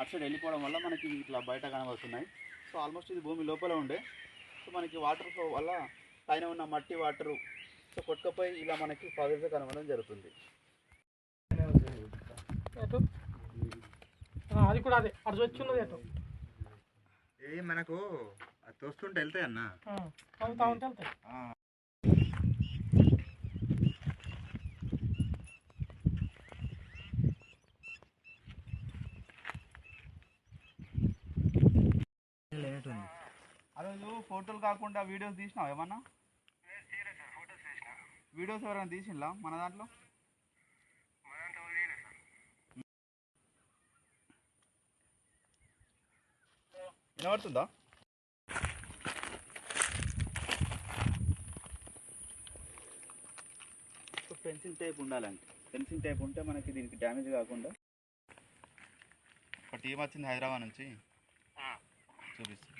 అటు సైడ్ వెళ్ళిపోవడం వల్ల మనకి ఇట్లా బయట కనబడుతున్నాయి. సో ఆల్మోస్ట్ ఇది భూమి లోపల ఉండే. సో మనకి వాటర్ ఫ్లో వల్ల పైన ఉన్న మట్టి వాటర్ సో కొట్టుకపోయి ఇలా మనకి ఫాదర్స్ కనబడడం జరుగుతుంది. అది కూడా అదే. అటు వచ్చి ఉన్నది ఎటు? ఇది మనకు అది తోస్తుంటే వెళ్తాయి అన్న ఆ, అవుతా ఉంటే వెళ్తాయి ఆ రోజు ఫోటోలు కాకుండా వీడియోస్ తీసినావు ఏమన్నా? వీడియోస్ ఎవరైనా తీసిండ్లా మన దాంట్లో? వినబడుతుందా? పెన్సిల్ టైప్ ఉండాలండి పెన్సిల్ టైప్ ఉంటే మనకి దీనికి డ్యామేజ్ కాకుండా ఒక టీం వచ్చింది హైదరాబాద్ నుంచి? చూపిస్తుంది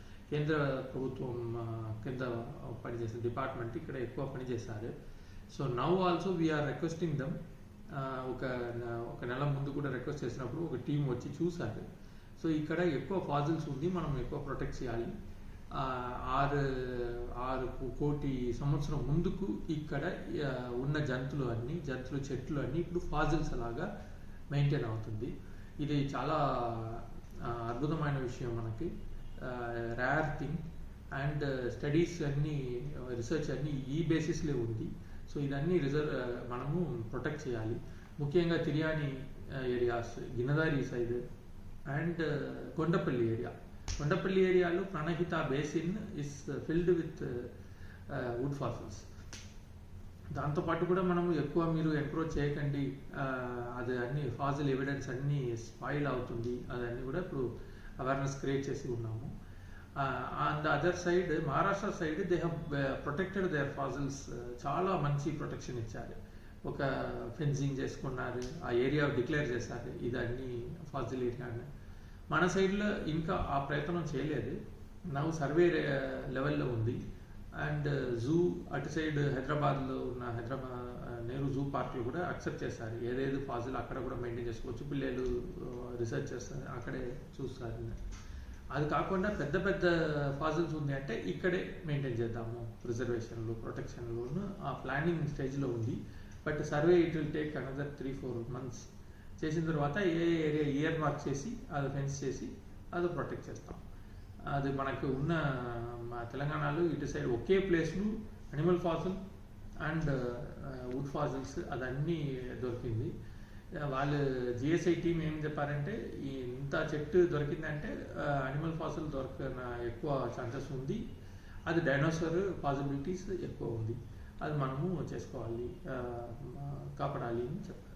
కేంద్ర ప్రభుత్వం కింద పనిచేసే డిపార్ట్మెంట్ ఇక్కడ ఎక్కువ పనిచేశారు. So now also we are requesting them ఒక ఒక నెల ముందు కూడా రిక్వెస్ట్ చేసినప్పుడు ఒక టీం వచ్చి చూశారు. సో ఇక్కడ ఎక్కువ ఫాజిల్స్ ఉంది మనం ఎక్కువ ప్రొటెక్ట్ చేయాలి. ఆరు ఆరు కోటి సంవత్సరం ముందుకు ఇక్కడ ఉన్న జంతువులు అన్నీ జంతువులు చెట్లు అన్నీ ఇప్పుడు ఫాజిల్స్ అలాగా మెయింటైన్ అవుతుంది. ఇది చాలా అద్భుతమైన విషయం మనకి. రేర్ థింగ్ అండ్ స్టడీస్ అన్ని రీసెర్చ్ అన్ని ఈ బేసిస్లో ఉంది. సో ఇదన్నీ రిజర్వ్ uh, మనము ప్రొటెక్ట్ చేయాలి. ముఖ్యంగా Tiryani uh, areas Ginnedhari side and uh, Kondapalli area Kondapalli ఏరియాలో Pranahita basin is filled with wood fossils దాంతోపాటు కూడా మనం ఎక్కువ మీరు ఎంక్రోచ్ చేయకండి. అది అన్ని ఫాజిల్ ఎవిడెన్స్ అన్ని స్పాయిల్ అవుతుంది. అదన్నీ కూడా ఇప్పుడు అవేర్నెస్ క్రియేట్ చేసి ఉన్నాము. On the other side Maharashtra side they have protected their fossils చాలా మంచి ప్రొటెక్షన్ ఇచ్చారు. ఒక ఫెన్సింగ్ చేసుకున్నారు ఆ ఏరియా డిక్లేర్ చేశారు ఇది అన్ని ఫాజిల్ ఏరియా మన సైడ్లో ఇంకా ఆ ప్రయత్నం చేయలేదు. నవ్వు సర్వే లెవెల్లో ఉంది. అండ్ జూ అటు సైడ్ హైదరాబాద్లో ఉన్న హైదరాబాద్ నెహ్రూ జూ పార్క్లో కూడా అక్సెప్ట్ చేస్తారు. ఏదేది ఫాజిల్ అక్కడ కూడా మెయింటైన్ చేసుకోవచ్చు. పిల్లలు రీసెర్చ్ చేస్తారు అక్కడే చూస్తారు. అది కాకుండా పెద్ద పెద్ద ఫాజిల్స్ ఉంది అంటే ఇక్కడే మెయింటైన్ చేద్దాము. ప్రిజర్వేషన్లు ప్రొటెక్షన్లు ఆ ప్లానింగ్ స్టేజ్లో ఉంది. But survey it will take another three four months. చేసిన తర్వాత ఏ ఏరియా ఇయర్ మార్క్ చేసి అది ఫెన్స్ చేసి అది ప్రొటెక్ట్ చేస్తాం. అది మనకు ఉన్న తెలంగాణలో ఇటు సైడ్ ఒకే ప్లేస్లో animal fossil and wood fossils అదన్నీ దొరికింది. వాళ్ళు జిఎస్ఐ టీం ఏం చెప్పారంటే ఈ ఇంత చెట్టు దొరికిందంటే అనిమల్ ఫాసిల్ దొరకన ఎక్కువ ఛాన్సెస్ ఉంది. అది డైనోసార్ పాసిబిలిటీస్ ఎక్కువ ఉంది. అది మనము చేసుకోవాలి కాపాడాలి అని చెప్పారు.